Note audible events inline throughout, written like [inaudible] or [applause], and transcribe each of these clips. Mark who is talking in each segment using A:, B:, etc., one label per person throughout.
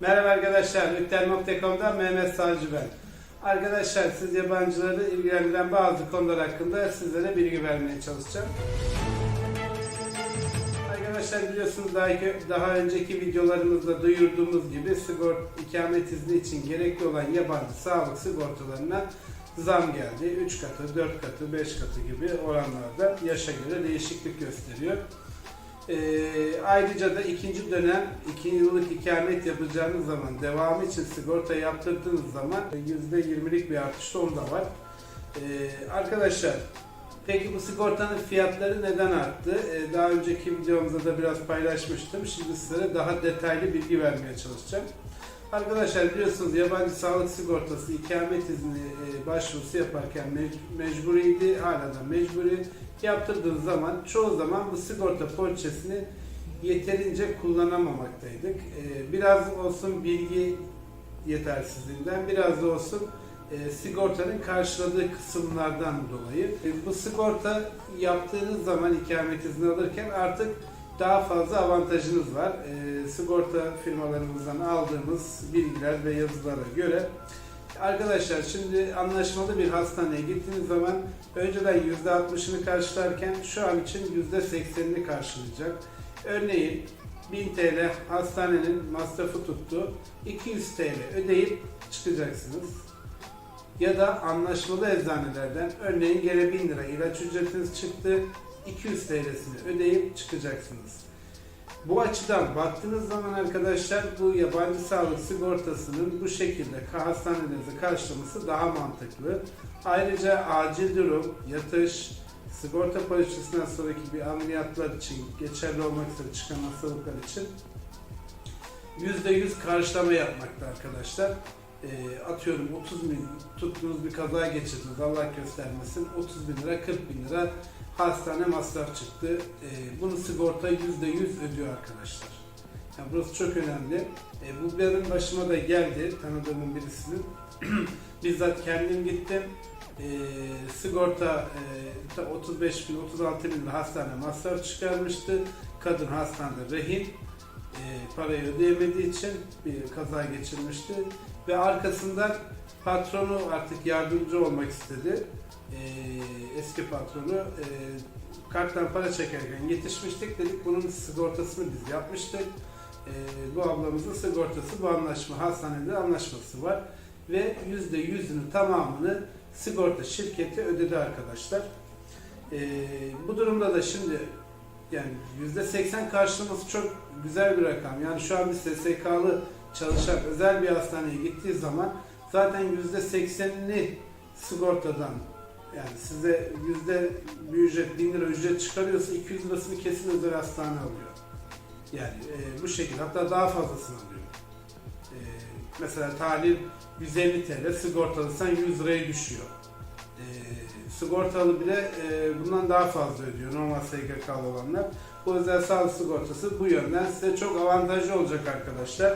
A: Merhaba arkadaşlar, Ülker.com'dan Mehmet Savcı ben. Arkadaşlar siz yabancıları ilgilendiren bazı konular hakkında sizlere bilgi vermeye çalışacağım. Arkadaşlar biliyorsunuz daha, daha önceki videolarımızda duyurduğumuz gibi sigort ikamet izni için gerekli olan yabancı sağlık sigortalarına zam geldi. 3 katı, 4 katı, 5 katı gibi oranlarda yaşa göre değişiklik gösteriyor. Ee, ayrıca da ikinci dönem 2 yıllık ikamet yapacağınız zaman devamı için sigorta yaptırdığınız zaman %20'lik bir artış da onda var. Ee, arkadaşlar peki bu sigortanın fiyatları neden arttı? Ee, daha önceki videomuzda da biraz paylaşmıştım. Şimdi sizlere daha detaylı bilgi vermeye çalışacağım. Arkadaşlar biliyorsunuz yabancı sağlık sigortası ikamet izni e, başvurusu yaparken mec- mecburiydi, hala da mecburi. Yaptırdığınız zaman çoğu zaman bu sigorta poliçesini yeterince kullanamamaktaydık. E, biraz olsun bilgi yetersizliğinden, biraz da olsun e, sigortanın karşıladığı kısımlardan dolayı. E, bu sigorta yaptığınız zaman ikamet izni alırken artık daha fazla avantajınız var. E, sigorta firmalarımızdan aldığımız bilgiler ve yazılara göre Arkadaşlar şimdi anlaşmalı bir hastaneye gittiğiniz zaman önceden %60'ını karşılarken şu an için %80'ini karşılayacak. Örneğin 1000 TL hastanenin masrafı tuttu. 200 TL ödeyip çıkacaksınız. Ya da anlaşmalı eczanelerden örneğin gene 1000 lira ilaç ücretiniz çıktı. 200 TL'sini ödeyip çıkacaksınız. Bu açıdan baktığınız zaman arkadaşlar bu yabancı sağlık sigortasının bu şekilde hastanelerinizi karşılaması daha mantıklı. Ayrıca acil durum, yatış, sigorta poliçesinden sonraki bir ameliyatlar için geçerli olmak üzere çıkan hastalıklar için %100 karşılama yapmakta arkadaşlar. E, atıyorum 30 bin tuttuğunuz bir kaza geçirdiniz Allah göstermesin 30 bin lira 40 bin lira hastane masraf çıktı. E, bunu sigorta %100 ödüyor arkadaşlar. Yani burası çok önemli. E, bu benim başıma da geldi tanıdığımın birisinin. [clears throat] Bizzat kendim gittim. E, sigorta e, 35 bin 36 bin hastane masraf çıkarmıştı. Kadın hastanede rehin e, parayı ödeyemediği için bir kaza geçirmişti ve arkasından patronu artık yardımcı olmak istedi. E, eski patronu e, karttan para çekerken yetişmiştik dedik bunun sigortasını biz yapmıştık. E, bu ablamızın sigortası bu anlaşma hastanede anlaşması var ve yüzde yüzünün tamamını sigorta şirketi ödedi arkadaşlar. E, bu durumda da şimdi yani yüzde seksen karşılaması çok güzel bir rakam. Yani şu an bir SSK'lı çalışan özel bir hastaneye gittiği zaman zaten yüzde seksenini sigortadan yani size yüzde bir ücret, bin lira ücret çıkarıyorsa 200 lirasını kesin özel hastane alıyor. Yani e, bu şekilde hatta daha fazlasını alıyor. E, mesela tahlil 150 TL, sigortalısan 100 liraya düşüyor. E, sigortalı bile e, bundan daha fazla ödüyor normal SGK'lı olanlar. Bu özel sağlık sigortası bu yönden size çok avantajlı olacak arkadaşlar.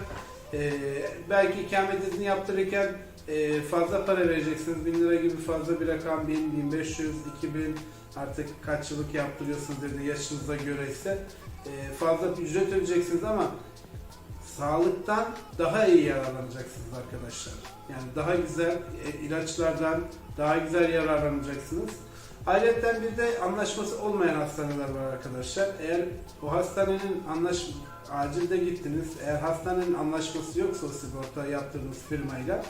A: E, belki ikamet izni yaptırırken e, fazla para vereceksiniz. 1000 lira gibi fazla bir rakam 1000, 1500, 2000 artık kaç yıllık yaptırıyorsunuz dedi yaşınıza göre ise e, fazla ücret ödeyeceksiniz ama sağlıktan daha iyi yararlanacaksınız arkadaşlar. Yani daha güzel e, ilaçlardan daha güzel yararlanacaksınız. Ayrıca bir de anlaşması olmayan hastaneler var arkadaşlar. Eğer o hastanenin anlaş acilde gittiniz, eğer hastanenin anlaşması yoksa o sigorta yaptırdığınız firmayla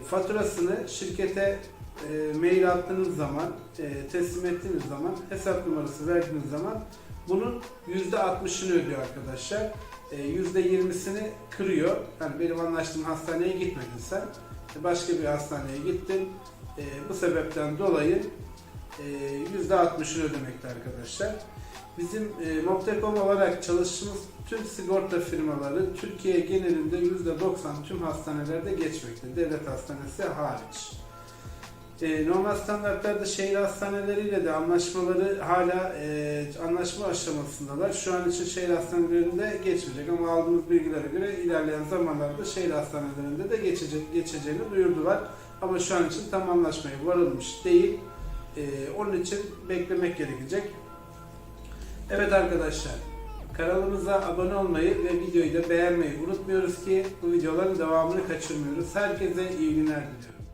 A: faturasını şirkete e, mail attığınız zaman, e, teslim ettiğiniz zaman, hesap numarası verdiğiniz zaman bunun %60'ını ödüyor arkadaşlar. E, %20'sini kırıyor. Yani benim anlaştığım hastaneye gitmedin sen. E, başka bir hastaneye gittin. E, bu sebepten dolayı e, %60'ını ödemekte arkadaşlar. Bizim e, Moptekom olarak çalıştığımız tüm sigorta firmaları Türkiye genelinde %90 tüm hastanelerde geçmekte. Devlet hastanesi hariç. E, normal standartlarda şehir hastaneleriyle de anlaşmaları hala e, anlaşma aşamasındalar. Şu an için şehir hastanelerinde geçmeyecek ama aldığımız bilgilere göre ilerleyen zamanlarda şehir hastanelerinde de geçecek, geçeceğini duyurdular. Ama şu an için tam anlaşmaya varılmış değil. E, onun için beklemek gerekecek. Evet arkadaşlar, Kanalımıza abone olmayı ve videoyu da beğenmeyi unutmuyoruz ki bu videoların devamını kaçırmıyoruz. Herkese iyi günler diliyorum.